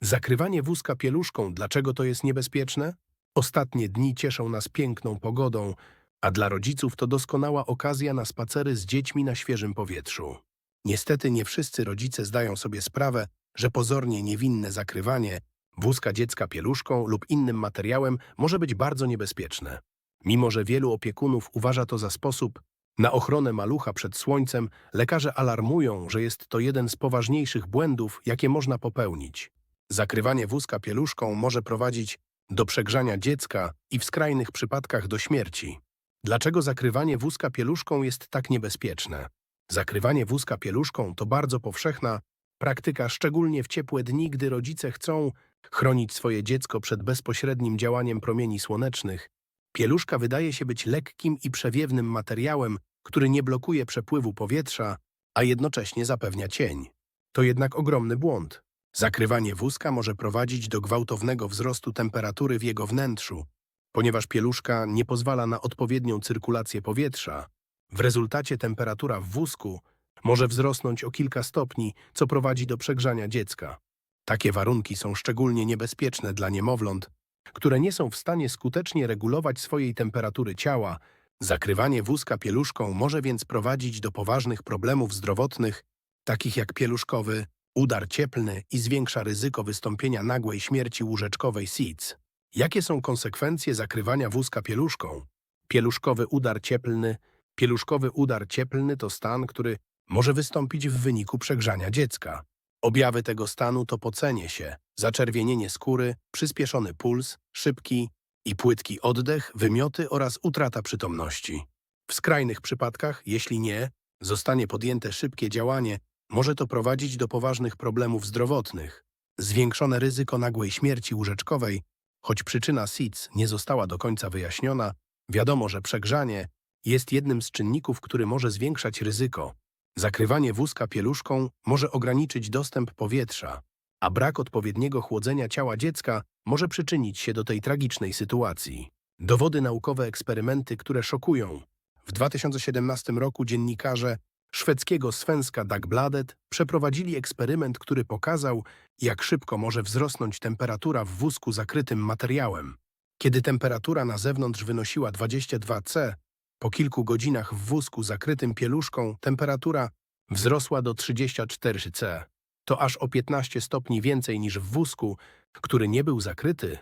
Zakrywanie wózka pieluszką, dlaczego to jest niebezpieczne? Ostatnie dni cieszą nas piękną pogodą, a dla rodziców to doskonała okazja na spacery z dziećmi na świeżym powietrzu. Niestety nie wszyscy rodzice zdają sobie sprawę, że pozornie niewinne zakrywanie wózka dziecka pieluszką lub innym materiałem może być bardzo niebezpieczne. Mimo, że wielu opiekunów uważa to za sposób na ochronę malucha przed słońcem, lekarze alarmują, że jest to jeden z poważniejszych błędów, jakie można popełnić. Zakrywanie wózka pieluszką może prowadzić do przegrzania dziecka i w skrajnych przypadkach do śmierci. Dlaczego zakrywanie wózka pieluszką jest tak niebezpieczne? Zakrywanie wózka pieluszką to bardzo powszechna praktyka, szczególnie w ciepłe dni, gdy rodzice chcą chronić swoje dziecko przed bezpośrednim działaniem promieni słonecznych. Pieluszka wydaje się być lekkim i przewiewnym materiałem, który nie blokuje przepływu powietrza, a jednocześnie zapewnia cień. To jednak ogromny błąd. Zakrywanie wózka może prowadzić do gwałtownego wzrostu temperatury w jego wnętrzu, ponieważ pieluszka nie pozwala na odpowiednią cyrkulację powietrza. W rezultacie temperatura w wózku może wzrosnąć o kilka stopni, co prowadzi do przegrzania dziecka. Takie warunki są szczególnie niebezpieczne dla niemowląt, które nie są w stanie skutecznie regulować swojej temperatury ciała. Zakrywanie wózka pieluszką może więc prowadzić do poważnych problemów zdrowotnych, takich jak pieluszkowy udar cieplny i zwiększa ryzyko wystąpienia nagłej śmierci łóżeczkowej SIDS. Jakie są konsekwencje zakrywania wózka pieluszką? Pieluszkowy udar cieplny Pieluszkowy udar cieplny to stan, który może wystąpić w wyniku przegrzania dziecka. Objawy tego stanu to pocenie się, zaczerwienienie skóry, przyspieszony puls, szybki i płytki oddech, wymioty oraz utrata przytomności. W skrajnych przypadkach, jeśli nie, zostanie podjęte szybkie działanie, może to prowadzić do poważnych problemów zdrowotnych. Zwiększone ryzyko nagłej śmierci łóżeczkowej, choć przyczyna SIDS nie została do końca wyjaśniona, wiadomo, że przegrzanie jest jednym z czynników, który może zwiększać ryzyko. Zakrywanie wózka pieluszką może ograniczyć dostęp powietrza, a brak odpowiedniego chłodzenia ciała dziecka może przyczynić się do tej tragicznej sytuacji. Dowody naukowe eksperymenty, które szokują. W 2017 roku dziennikarze szwedzkiego Svenska Dagbladet przeprowadzili eksperyment, który pokazał, jak szybko może wzrosnąć temperatura w wózku zakrytym materiałem. Kiedy temperatura na zewnątrz wynosiła 22 C, po kilku godzinach w wózku zakrytym pieluszką temperatura wzrosła do 34 C. To aż o 15 stopni więcej niż w wózku, który nie był zakryty.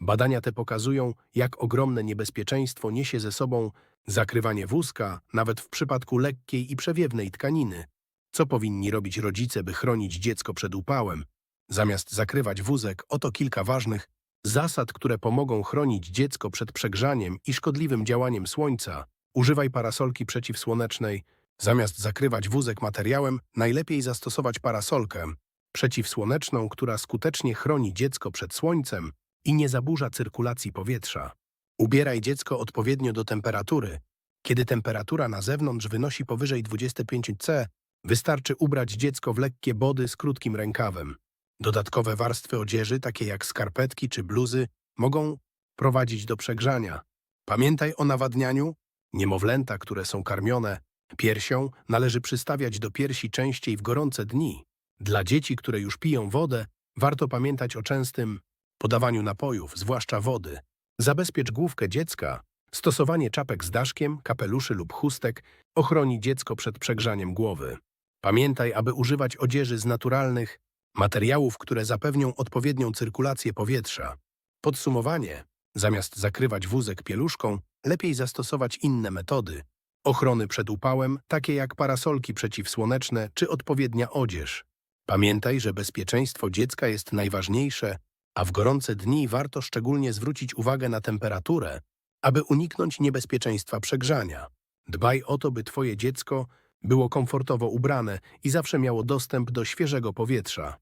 Badania te pokazują, jak ogromne niebezpieczeństwo niesie ze sobą zakrywanie wózka, nawet w przypadku lekkiej i przewiewnej tkaniny. Co powinni robić rodzice, by chronić dziecko przed upałem? Zamiast zakrywać wózek, oto kilka ważnych zasad, które pomogą chronić dziecko przed przegrzaniem i szkodliwym działaniem słońca. Używaj parasolki przeciwsłonecznej. Zamiast zakrywać wózek materiałem, najlepiej zastosować parasolkę przeciwsłoneczną, która skutecznie chroni dziecko przed słońcem i nie zaburza cyrkulacji powietrza. Ubieraj dziecko odpowiednio do temperatury. Kiedy temperatura na zewnątrz wynosi powyżej 25 C, wystarczy ubrać dziecko w lekkie body z krótkim rękawem. Dodatkowe warstwy odzieży, takie jak skarpetki czy bluzy, mogą prowadzić do przegrzania. Pamiętaj o nawadnianiu. Niemowlęta, które są karmione piersią, należy przystawiać do piersi częściej w gorące dni. Dla dzieci, które już piją wodę, warto pamiętać o częstym podawaniu napojów, zwłaszcza wody. Zabezpiecz główkę dziecka. Stosowanie czapek z daszkiem, kapeluszy lub chustek ochroni dziecko przed przegrzaniem głowy. Pamiętaj, aby używać odzieży z naturalnych materiałów, które zapewnią odpowiednią cyrkulację powietrza. Podsumowanie. Zamiast zakrywać wózek pieluszką, lepiej zastosować inne metody ochrony przed upałem, takie jak parasolki przeciwsłoneczne czy odpowiednia odzież. Pamiętaj, że bezpieczeństwo dziecka jest najważniejsze, a w gorące dni warto szczególnie zwrócić uwagę na temperaturę, aby uniknąć niebezpieczeństwa przegrzania. Dbaj o to, by Twoje dziecko było komfortowo ubrane i zawsze miało dostęp do świeżego powietrza.